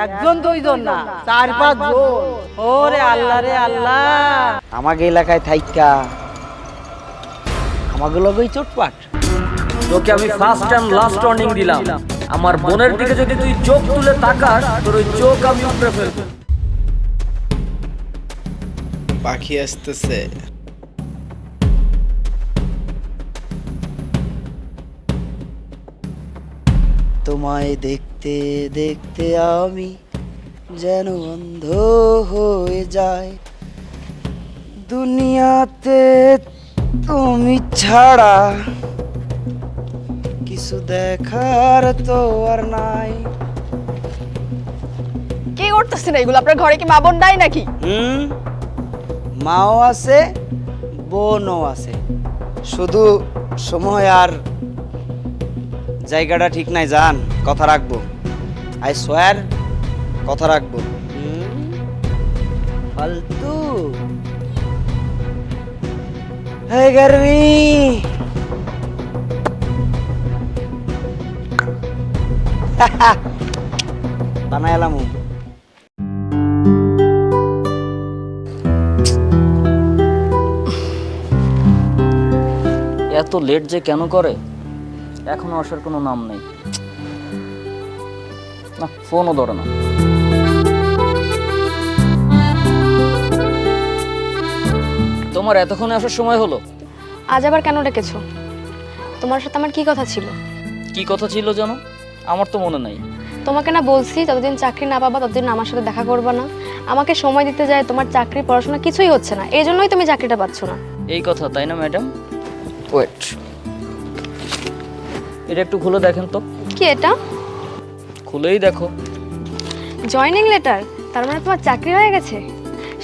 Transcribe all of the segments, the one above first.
একজন দুইজন না চার পাঁচ জন। ওরে আল্লাহ রে আল্লাহ। আমাকে এলাকায় থাইকা। আমাকে লগেই চোটপাট। তোকে আমি ফার্স্ট এন্ড লাস্ট ওয়ার্নিং দিলাম। আমার বোনের দিকে যদি তুই চোখ তুলে তাকাস তোর ওই চোখ আমি উপরে ফেলব। পাখি আসতেছে। তোমায় দেখতে দেখতে আমি যেন অন্ধ হয়ে যায় দুনিয়াতে তুমি ছাড়া কিছু দেখার তো আর নাই। কি করতেছেন এগুলো? আপনার ঘরে কি মা বোন নাই নাকি? হুম? মাও আছে বোনও আছে। শুধু সময় আর জায়গাটা ঠিক নাই জান কথা রাখব। আই সোয়ার কথা রাখব। ফালতু। হে গরমি। বানাইলাম এত লেট যে কেন করে? এখনও আসার কোনো নাম নেই। না ফোনও ধরে না। তোমার এতক্ষণে আসার সময় হলো? আজ আবার কেন ডেকেছো? তোমার সাথে আমার কি কথা ছিল? কি কথা ছিল জানো? আমার তো মনে নাই। তোমাকে না বলছি যতদিন চাকরি না পাবা ততদিন আমার সাথে দেখা করবা না। আমাকে সময় দিতে যায় তোমার চাকরি পড়াশোনা কিছুই হচ্ছে না। এই জন্যই তুমি চাকরিটা পাচ্ছ না। এই কথা তাই না ম্যাডাম? ওয়েট এটা একটু খুলে দেখেন তো। কি এটা? খুলেই দেখো। জয়নিং লেটার তার মানে তোমার চাকরি হয়ে গেছে?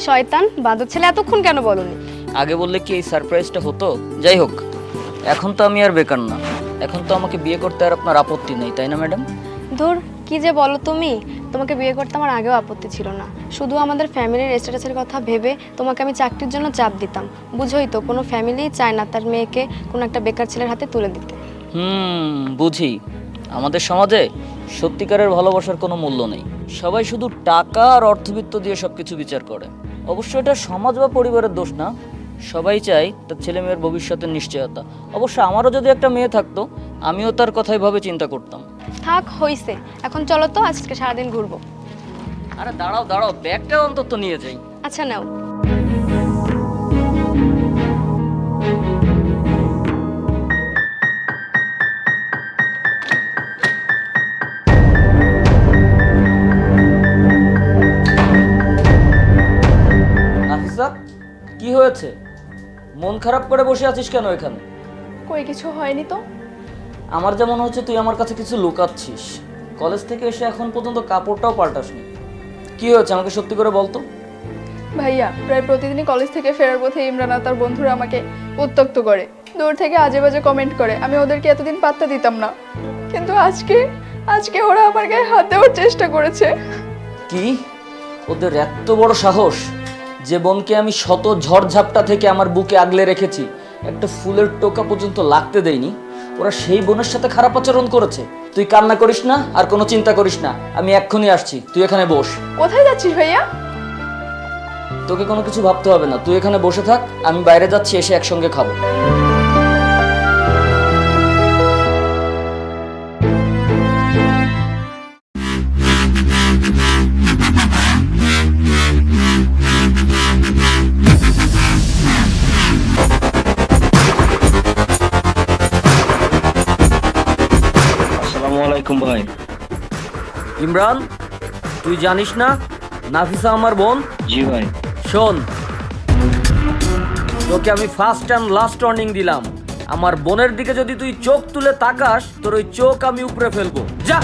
শয়তান বাদর ছেলে এতক্ষণ কেন বলনি? আগে বললে কি এই সারপ্রাইজটা হতো? যাই হোক এখন তো আমি আর বেকার না। এখন তো আমাকে বিয়ে করতে আর আপনার আপত্তি নেই তাই না ম্যাডাম ধুর কি যে বলো তুমি? তোমাকে বিয়ে করতে আমার আগেও আপত্তি ছিল না। শুধু আমাদের ফ্যামিলির স্ট্যাটাসের কথা ভেবে তোমাকে আমি চাকরির জন্য চাপ দিতাম। বুঝোই তো কোনো ফ্যামিলি চায় না তার মেয়েকে কোনো একটা বেকার ছেলের হাতে তুলে দিতে। হুম বুঝি। আমাদের সমাজে সত্যিকারের ভালোবাসার কোনো মূল্য নেই। সবাই শুধু টাকা আর অর্থবিত্ত দিয়ে সব কিছু বিচার করে। অবশ্য এটা সমাজ বা পরিবারের দোষ না। সবাই চায় তার ছেলে মেয়ের ভবিষ্যতের নিশ্চয়তা। অবশ্য আমারও যদি একটা মেয়ে থাকতো আমিও তার কথাই ভাবে চিন্তা করতাম। থাক হইছে। এখন চলো তো আজকে সারাদিন ঘুরবো। আরে দাঁড়াও দাঁড়াও ব্যাগটা অন্তত নিয়ে যাই। আচ্ছা নাও। খারাপ করে বসে আছিস কেন এখানে? কই কিছু হয়নি তো? আমার যা মনে হচ্ছে তুই আমার কাছে কিছু লুকাচ্ছিস। কলেজ থেকে এসে এখন পর্যন্ত কাপড়টাও পাল্টাসনি। কি হয়েছে আমাকে সত্যি করে বলতো ভাইয়া প্রায় প্রতিদিনই কলেজ থেকে ফেরার পথে ইমরান আর তার বন্ধুরা আমাকে উত্তক্ত করে। দূর থেকে আজে বাজে কমেন্ট করে আমি ওদেরকে এতদিন পাত্তা দিতাম না। কিন্তু আজকে আজকে ওরা আমার গায়ে হাত দেওয়ার চেষ্টা করেছে। কি? ওদের এত বড় সাহস? যে বোনকে আমি শত ঝড়ঝাপটা থেকে আমার বুকে আগলে রেখেছি একটা ফুলের টোকা পর্যন্ত লাগতে দেয়নি। ওরা সেই বোনের সাথে খারাপ আচরণ করেছে। তুই কান্না করিস না আর কোনো চিন্তা করিস না। আমি এক্ষুনি আসছি তুই এখানে বস। কোথায় যাচ্ছিস ভাইয়া? তোকে কোনো কিছু ভাবতে হবে না তুই এখানে বসে থাক আমি বাইরে যাচ্ছি এসে একসঙ্গে খাব। ইমরান তুই জানিস না নাফিসা আমার বোন? জি ভাই। শোন তোকে আমি ফার্স্ট অ্যান্ড লাস্ট ওয়ার্নিং দিলাম। আমার বোনের দিকে যদি তুই চোখ তুলে তাকাস তোর ওই চোখ আমি উপরে ফেলব। যা!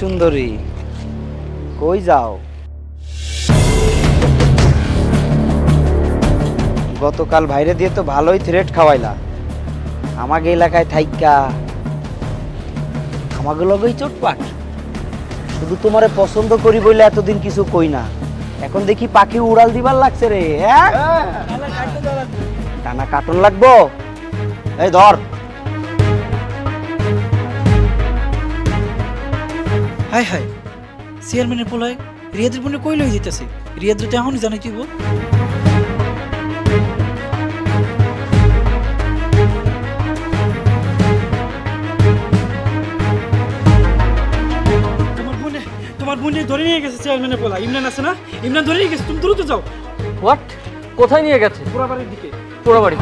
সুন্দরী। কই যাও? গতকাল ভাইরে দিয়ে তো ভালোই থ্রেট খাওয়াইলা। আমাকে এলাকায় থাইকা। আমাকে লগেই চোটপাট। শুধু তোমারে পছন্দ করি বলে এতদিন কিছু কই না। এখন দেখি পাখি উড়াল দিবার লাগছে রে হ্যাঁ? টানা কাটন লাগবো? এই ধর। হাই হাই চেয়ারম্যানের পোলায় রিয়াদের বোনে কই লই দিতেছে? রিয়াদের তো এখনই জানাই বোনে তোমার বোনে ধরে নিয়ে গেছে চেয়ারম্যানের পোলা ইমরান আছে না? ইমরান ধরে নিয়ে গেছে তুমি দ্রুত যাও। হোয়াট কোথায় নিয়ে গেছে? পোড়াবাড়ির দিকে। পোড়াবাড়ি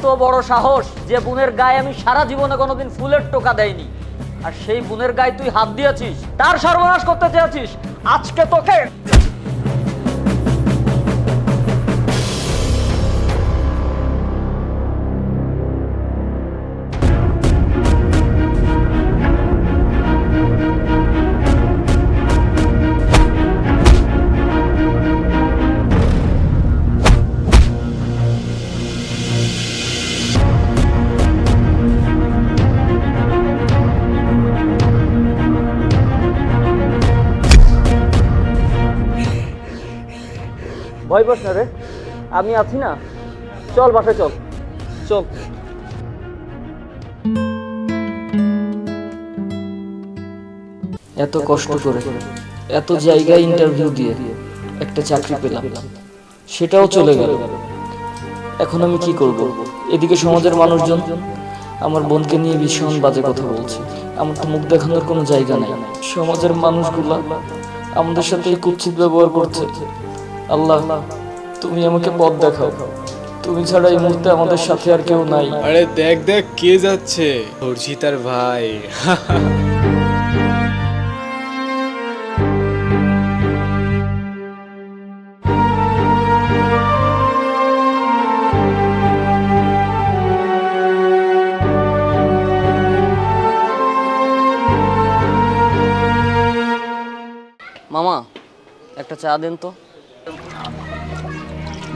এত বড় সাহস যে বোনের গায়ে আমি সারা জীবনে কোনোদিন ফুলের টোকা দেয়নি আর সেই বুনের গায়ে তুই হাত দিয়েছিস, তার সর্বনাশ করতে চেয়েছিস, আজকে তোকে ভয় পাস না রে। আমি আছি না। চল বাসায় চল। চল। এত কষ্ট করে এত জায়গায় ইন্টারভিউ দিয়ে একটা চাকরি পেলাম। সেটাও চলে গেল। এখন আমি কি করব? এদিকে সমাজের মানুষজন আমার বোনকে নিয়ে ভীষণ বাজে কথা বলছে। আমার তো মুখ দেখানোর কোনো জায়গা নাই। সমাজের মানুষগুলা আমাদের সাথে কুৎসিত ব্যবহার করছে। আল্লাহ তুমি আমাকে পথ দেখাও। তুমি ছাড়া এই মুহূর্তে আমাদের সাথে আর কেউ নাই। আরে দেখ দেখ কে যাচ্ছে। হর্ষিতার ভাই। মামা একটা চা দেন তো।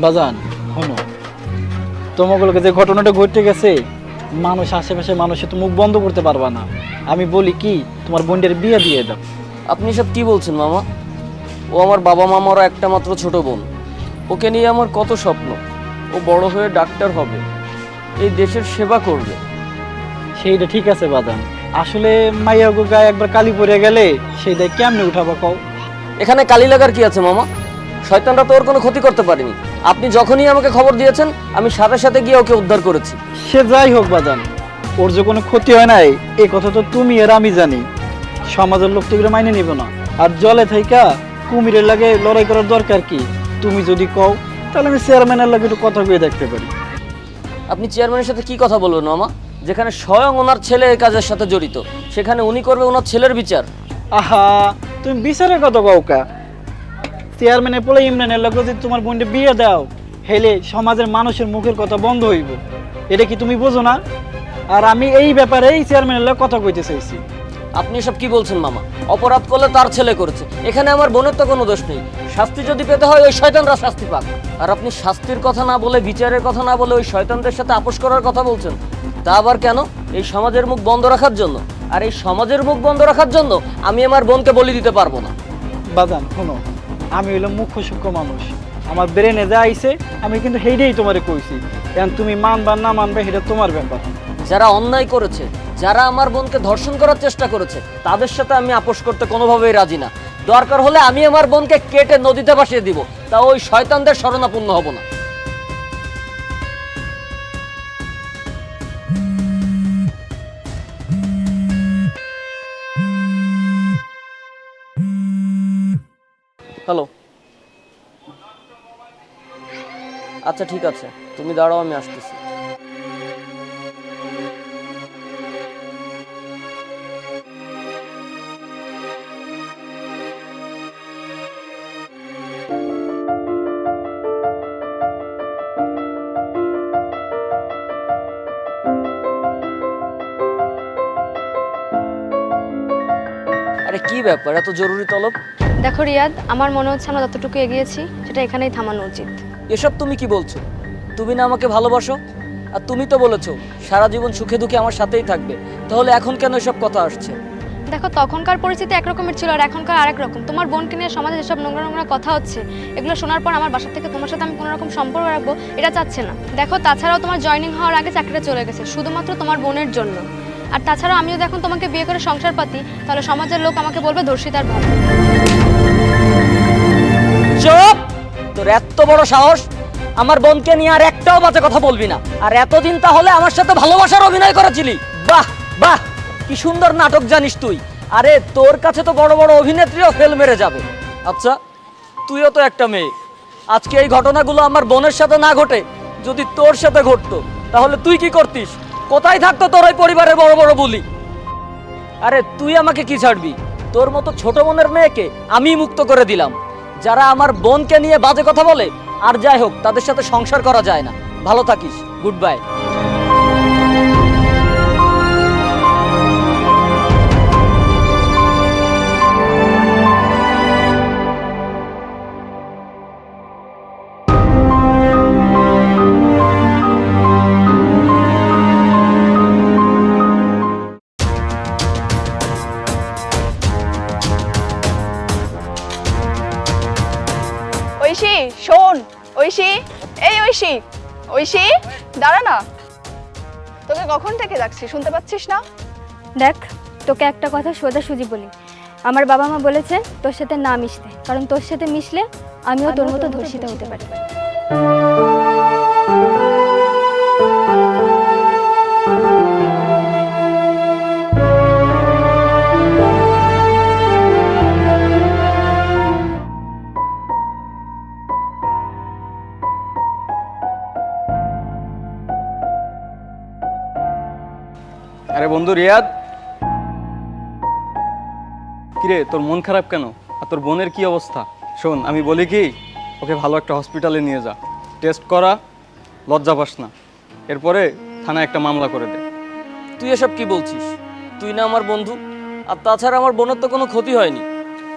বাজান হনো তোমাগুলোকে যে ঘটনাটা ঘটে গেছে মানুষ আশেপাশে মানুষে তো মুখ বন্ধ করতে পারবা না। আমি বলি কি তোমার বোনদের বিয়ে দিয়ে দাও। আপনি সব কি বলছেন মামা? ও আমার বাবা মামারও একটা মাত্র ছোট বোন। ওকে নিয়ে আমার কত স্বপ্ন। ও বড় হয়ে ডাক্তার হবে। এই দেশের সেবা করবে। সেইটা ঠিক আছে বাদান আসলে মাইয়া গায়ে একবার কালি পড়ে গেলে সেইটা কেমনে উঠাবা কও? এখানে কালি লাগার কি আছে মামা? শয়তানরা তো ওর কোনো ক্ষতি করতে পারেনি। আপনি যখনই আমাকে খবর দিয়েছেন আমি সাথে সাথে গিয়ে ওকে উদ্ধার করেছি। সে যাই হোক বাদান ওর যে কোনো ক্ষতি হয় নাই এই কথা তো তুমি আর আমি জানি। সমাজের লোক তো এগুলো মাইনে নিব না। আর জলে থাইকা কুমিরের লাগে লড়াই করার দরকার কি? তুমি যদি কও তাহলে আমি চেয়ারম্যানের লাগে একটু কথা কয়ে দেখতে পারি। আপনি চেয়ারম্যানের সাথে কি কথা বলবেন মামা? যেখানে স্বয়ং ওনার ছেলে এই কাজের সাথে জড়িত সেখানে উনি করবে ওনার ছেলের বিচার। আহা তুমি বিচারের কথা কাউকা চেয়ারম্যানের পোলে ইমরানের লগে যদি তোমার বোনটা বিয়ে দাও হেলে সমাজের মানুষের মুখের কথা বন্ধ হইব। এটা কি তুমি বোঝো না? আর আমি এই ব্যাপারে এই চেয়ারম্যানের লগে কথা কইতে চাইছি। আপনি এসব কি বলছেন মামা? অপরাধ করলে তার ছেলে করেছে। এখানে আমার বোনের তো কোনো দোষ নেই। শাস্তি যদি পেতে হয় ওই শয়তানরা শাস্তি পাক। আর আপনি শাস্তির কথা না বলে বিচারের কথা না বলে ওই শয়তানদের সাথে আপোষ করার কথা বলছেন তা আবার কেন? এই সমাজের মুখ বন্ধ রাখার জন্য। আর এই সমাজের মুখ বন্ধ রাখার জন্য আমি আমার বোনকে বলি দিতে পারব না। বাজান শোনো আমি হইলাম মুখ্য সূক্ষ্ম মানুষ। আমার ব্রেনে যা আইছে, আমি কিন্তু সেইটাই তোমারে কইছি। কারণ তুমি মানবা না মানবে, সেটা তোমার ব্যাপার। যারা অন্যায় করেছে, যারা আমার বোনকে ধর্ষণ করার চেষ্টা করেছে, তাদের সাথে আমি আপোষ করতে কোনোভাবেই রাজি না। দরকার হলে আমি আমার বোনকে কেটে নদীতে ভাসিয়ে দিব, তা ওই শয়তানদের শরণাপন্ন হব না। হ্যালো আচ্ছা ঠিক আছে। তুমি দাঁড়াও আমি আসতেছি। আরে কি ব্যাপার? এত জরুরি তলব? দেখো রিয়াদ আমার মনে হচ্ছে আমরা যতটুকু এগিয়েছি সেটা এখানেই থামানো উচিত। এসব তুমি কি বলছো? তুমি না আমাকে ভালোবাসো? আর তুমি তো বলেছ সারা জীবন সুখে দুঃখে আমার সাথেই থাকবে। তাহলে এখন কেন এসব কথা আসছে? দেখো তখনকার পরিস্থিতি একরকমের ছিল আর এখনকার আরেক রকম। তোমার বোনকে নিয়ে সমাজে যেসব নোংরা নোংরা কথা হচ্ছে এগুলো শোনার পর আমার বাসা থেকে তোমার সাথে আমি কোনো রকম সম্পর্ক রাখব এটা চাচ্ছে না। দেখো তাছাড়াও তোমার জয়েনিং হওয়ার আগে চাকরিটা চলে গেছে শুধুমাত্র তোমার বোনের জন্য। আর তাছাড়াও আমিও যখন তোমাকে বিয়ে করে সংসার পাতি তাহলে সমাজের লোক আমাকে বলবে ধর্ষিতার ভাব। চুপ তোর এত বড় সাহস? আমার বোনকে নিয়ে আর একটাও বাজে কথা বলবি না। আর এতদিন তাহলে আমার সাথে ভালোবাসার অভিনয় করেছিলি। বাহ বাহ, কি সুন্দর নাটক জানিস তুই। আরে, তোর কাছে তো বড় বড় অভিনেত্রীও ফেল মেরে যাবে। আচ্ছা তুইও তো একটা মেয়ে। আজকে এই ঘটনাগুলো আমার বোনের সাথে না ঘটে, যদি তোর সাথে ঘটতো, তাহলে তুই কি করতিস? কোথায় থাকতো তোর ওই পরিবারের বড় বড় বলি? আরে, তুই আমাকে কি ছাড়বি? তোর মতো ছোট বোনের মেয়েকে আমি মুক্ত করে দিলাম। যারা আমার বোনকে নিয়ে বাজে কথা বলে, আর যাই হোক, তাদের সাথে সংসার করা যায় না। ভালো থাকিস। গুড বাই ঐশী শোন ঐশী এই ঐশী ঐশী দাঁড়া না। তোকে কখন থেকে ডাকছি শুনতে পাচ্ছিস না? দেখ তোকে একটা কথা সোজাসুজি বলি। আমার বাবা মা বলেছে তোর সাথে না মিশতে কারণ তোর সাথে মিশলে আমিও তোর মতো ধর্ষিত হতে পারি। বন্ধু রিয়াদ। কিরে তোর মন খারাপ কেন? আর তোর বোনের কি অবস্থা? শোন আমি বলি কি ওকে ভালো একটা হসপিটালে নিয়ে যা। টেস্ট করা লজ্জা পাস না। এরপরে থানায় একটা মামলা করে দে। তুই এসব কি বলছিস? তুই না আমার বন্ধু আর তাছাড়া আমার বোনের তো কোনো ক্ষতি হয়নি।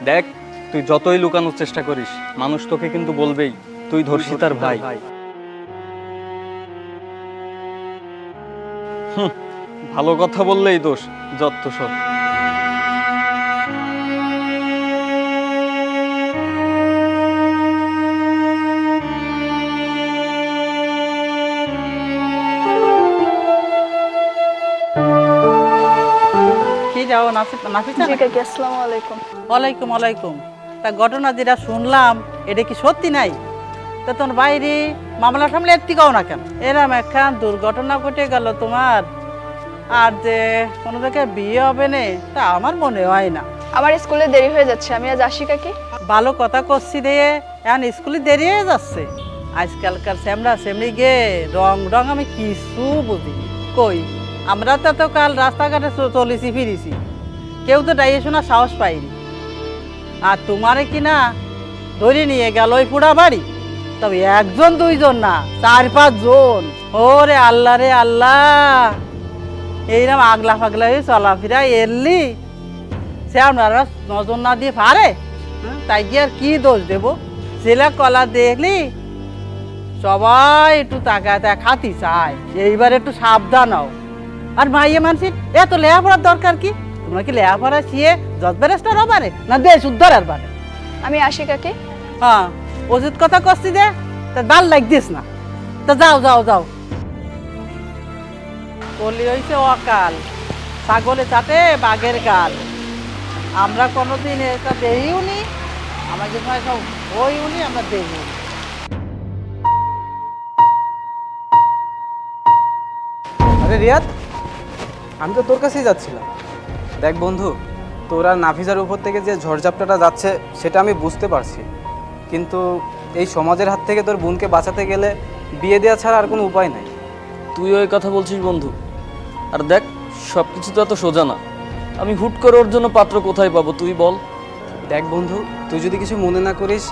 দেখ তুই যতই লুকানোর চেষ্টা করিস মানুষ তোকে কিন্তু বলবেই তুই ধর্ষিতার ভাই। হুঁ, ভালো কথা বললেই দোষ যত সব কি যাও নাফিস আসসালামু আলাইকুম। ওয়ালাইকুম ওয়ালাইকুম তা ঘটনা যেটা শুনলাম এটা কি সত্যি নাই? তা তোর বাইরে মামলা সামলে এর থেকেও না কেন? এরম একখান দুর্ঘটনা ঘটে গেল তোমার। আর যে কোনো জায়গায় বিয়ে হবে না তা আমার মনে হয় না। আমার স্কুলে দেরি হয়ে যাচ্ছে আমি আজ আসি কাকি। ভালো কথা করছি রে এখন স্কুলে দেরি হয়ে যাচ্ছে। আজকালকার স্যামরা সেমরি গে রং রং আমি কিছু বুঝি কই আমরা তো তো কাল রাস্তাঘাটে চলেছি ফিরেছি। কেউ তো ডাইয়ে শোনা সাহস পাইনি। আর তোমারে কি না ধরে নিয়ে গেল ওই পুরা বাড়ি। তবে একজন দুইজন না চার পাঁচ জন ওরে আল্লাহ রে আল্লাহ! এইরকম আগলা ফাগলা হয়ে চলাফেরা এলি সে আপনারা নজর না দিয়ে পারে। হ্যাঁ, তাই কি আর কি দোষ দেব? ছেলে কলা দেখলি? সবাই একটু তাকায় তাকায় খাতি চায়। এইবার একটু সাবধান হও। আর মাইয়ে মানুষের এত লেখাপড়ার দরকার কি? তোমরা কি লেখাপড়া শিয়ে জজ ব্যারেস্টার হবারে না দেশ উদ্ধার আর পারে? আমি আসি কাকি। হ্যাঁ ওষুধ কথা করছি যে তা ভালো লাগছিস না। তা যাও যাও যাও। বলি হয়েছে অকাল। ছাগলে চাটে বাঘের গাল। আমরা কোনোদিন এটা দেহিও নি আমাদের সময় সব হইও নি আমরা দেহিও আরে রিয়াদ আমি তো তোর কাছেই যাচ্ছিলাম। দেখ বন্ধু তোর আর নাফিজার উপর থেকে যে ঝড়ঝাপটাটা যাচ্ছে সেটা আমি বুঝতে পারছি। কিন্তু এই সমাজের হাত থেকে তোর বোনকে বাঁচাতে গেলে বিয়ে দেওয়া ছাড়া আর কোনো উপায় নাই। তুই ওই কথা বলছিস বন্ধু। আর দেখ সব কিছু তো এত সোজা না। আমি হুট করে ওর জন্য পাত্র কোথায় পাবো তুই বল। দেখ বন্ধু তুই যদি কিছু মনে না করিস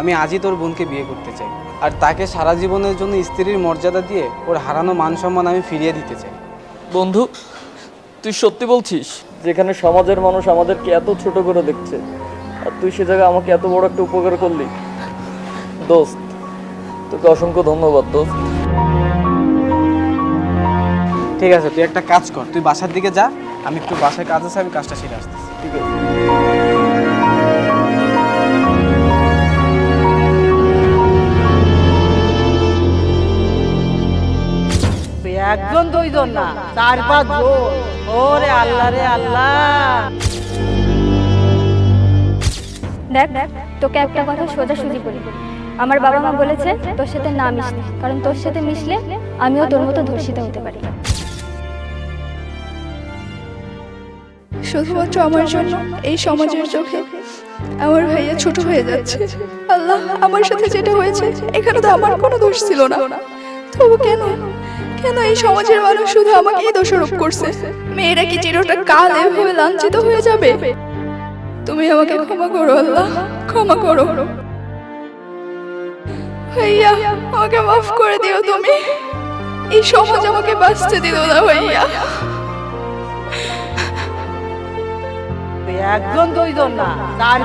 আমি আজই তোর বোনকে বিয়ে করতে চাই। আর তাকে সারা জীবনের জন্য স্ত্রীর মর্যাদা দিয়ে ওর হারানো মান সম্মান আমি ফিরিয়ে দিতে চাই। বন্ধু তুই সত্যি বলছিস যেখানে সমাজের মানুষ আমাদেরকে এত ছোট করে দেখছে আর তুই সে জায়গায় আমাকে এত বড় একটা উপকার করলি? দোস্ত তোকে অসংখ্য ধন্যবাদ দোস্ত। ঠিক আছে তুই একটা কাজ কর তুই বাসার দিকে যা আমি একটু বাসায় কাজ আছে আমি কাজটা সেরে আসতেছি ঠিক আছে? একজন দুইজন না চার পাঁচ ওরে আল্লাহ রে আল্লাহ। দেখ তোকে একটা কথা সোজাসুজি বলি। আমার বাবা মা বলেছে তোর সাথে না মিশতে কারণ তোর সাথে মিশলে আমিও তোর মতো ধর্ষিতা হতে পারি। শুধুমাত্র আমার জন্য এই সমাজের চোখে আমার ভাইয়া ছোট হয়ে যাচ্ছে। আল্লাহ, আমার সাথে যেটা হয়েছে, এখানে তো আমার কোনো দোষ ছিল না। তবু কেন? কেন এই সমাজের মানুষ শুধু আমাকেই দোষারোপ করছে? মেয়েরা কি চিরটা কাল এভাবে লাঞ্ছিত হয়ে যাবে? তুমি আমাকে ক্ষমা করো, আল্লাহ, ক্ষমা করো। ভাইয়া, আমাকে মাফ করে দিও তুমি। এই সমাজ আমাকে বাঁচতে দিল না, ভাইয়া। একজন দুইজন না চার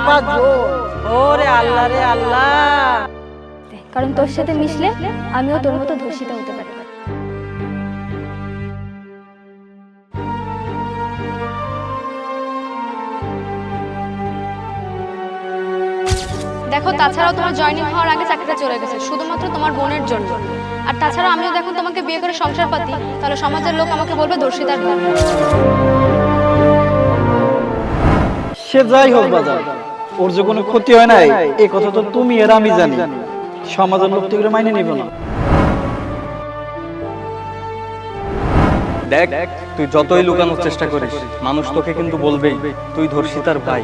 ওরে আল্লাহ রে আল্লাহ। কারণ তোর সাথে মিশলে আমিও তোর মতো ধর্ষিত হতে পারি। দেখো তাছাড়াও তোমার জয়েনিং হওয়ার আগে চাকরিটা চলে গেছে শুধুমাত্র তোমার বোনের জন্য। আর তাছাড়া আমিও দেখো তোমাকে বিয়ে করে সংসার পাতি তাহলে সমাজের লোক আমাকে বলবে দর্শিতার সে যাই হোক বাজার ওর যে কোনো ক্ষতি হয় নাই এই কথা তো তুমি আর আমি জানি। সমাজের লোক তো এগুলো মাইনে নিব না। দেখ তুই যতই লুকানোর চেষ্টা করিস মানুষ তোকে কিন্তু বলবেই তুই ধর্ষিতার ভাই।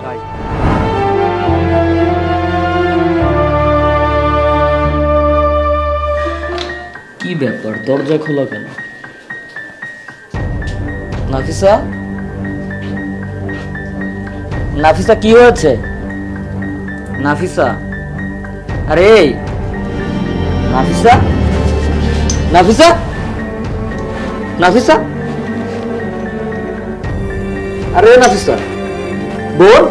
কি ব্যাপার? দরজা খোলা কেন? নাফিসা? নাফিসা কি হয়েছে? নাফিসা? আরে নাফিসা? নাফিসা? নাফিসা? আরে নাফিসা বল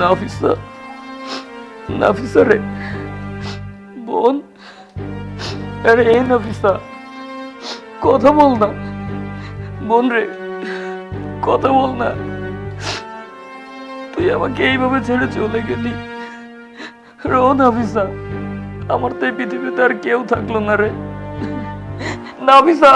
নাফিসা নাফিসা রে। আরে, এই কথা বল না। বোন রে, কথা বল না। তুই আমাকে এইভাবে ছেড়ে চলে গেলি। রো নাফিসা আমার তো এই পৃথিবীতে আর কেউ থাকল না রে। নাফিসা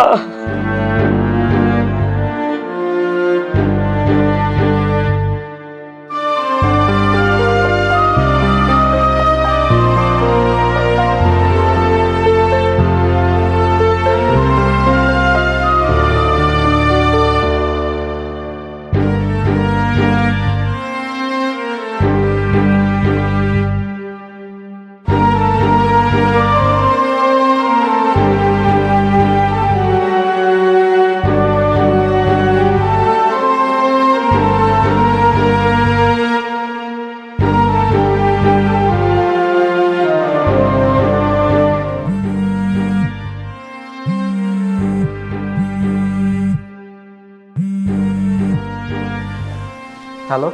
হ্যালো?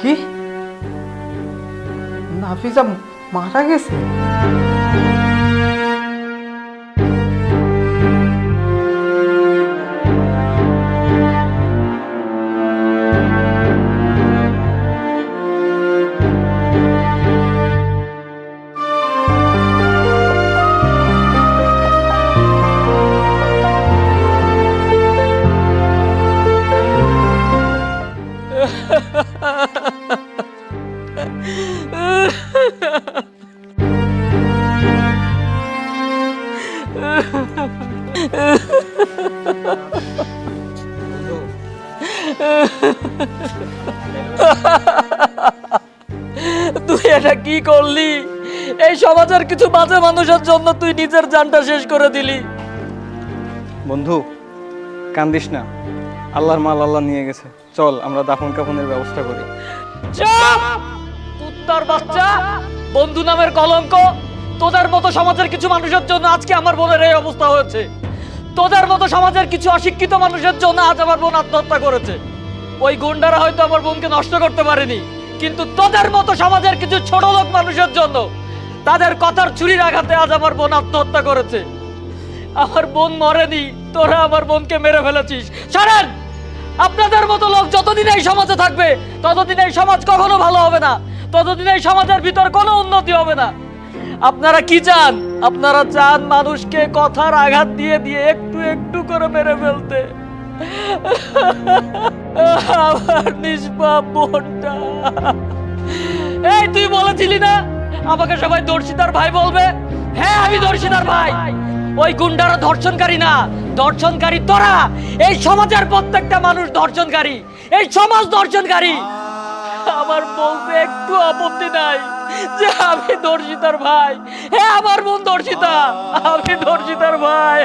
কি? নাফিজা মারা গেছে? তুই এটা কি করলি? এই সমাজের কিছু বাজে মানুষের জন্য তুই নিজের জানটা শেষ করে দিলি। বন্ধু কান্দিস না। আল্লাহর মাল আল্লাহ নিয়ে গেছে। চল আমরা দাফন কাফনের ব্যবস্থা করি। চাপ! কুত্তার বাচ্চা বন্ধু নামের কলঙ্ক তোদের মতো সমাজের কিছু মানুষের জন্য আজকে আমার বোনের এই অবস্থা হয়েছে। তোদের মতো সমাজের কিছু অশিক্ষিত মানুষের জন্য আজ আমার বোন আত্মহত্যা করেছে। ওই গুন্ডারা হয়তো আমার বোনকে নষ্ট করতে পারেনি, কিন্তু তোদের মতো সমাজের কিছু ছোট লোক মানুষের জন্য তাদের কথার ছুরির আঘাতে আজ আমার বোন আত্মহত্যা করেছে। আমার বোন মরেনি, তোরা আমার বোনকে মেরে ফেলেছিস। সারেন! আপনাদের মতো লোক যতদিন এই সমাজে থাকবে, ততদিন এই সমাজ কখনো ভালো হবে না, ততদিন এই সমাজের ভিতর কোনো উন্নতি হবে না। আপনারা কি চান? আপনারা চান মানুষকে কথার আঘাত দিয়ে দিয়ে একটু একটু করে মেরে ফেলতে। আমার নিষ্পাপ বোনটা। এই, তুই বলেছিলি না? আমাকে সবাই দর্শিতার ভাই বলবে? হ্যাঁ আমি দর্শিতার ভাই। ওই গুন্ডারা ধর্ষণকারী না। ধর্ষণকারী তোরা। এই সমাজের প্রত্যেকটা মানুষ ধর্ষণকারী। এই সমাজ ধর্ষণকারী। আমার বলতে একটু আপত্তি নাই। যে আমি দর্শিতার ভাই। হ্যাঁ আমার বোন দর্শিতা, আমি দর্শিতার ভাই।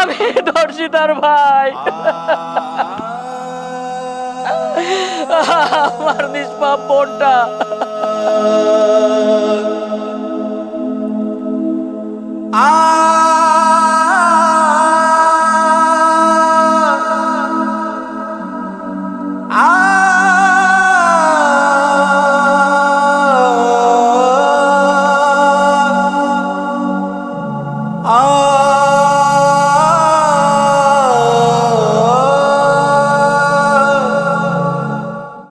আমি দর্শিতার ভাই। আমার নিষ্পাপ বোনটা। ah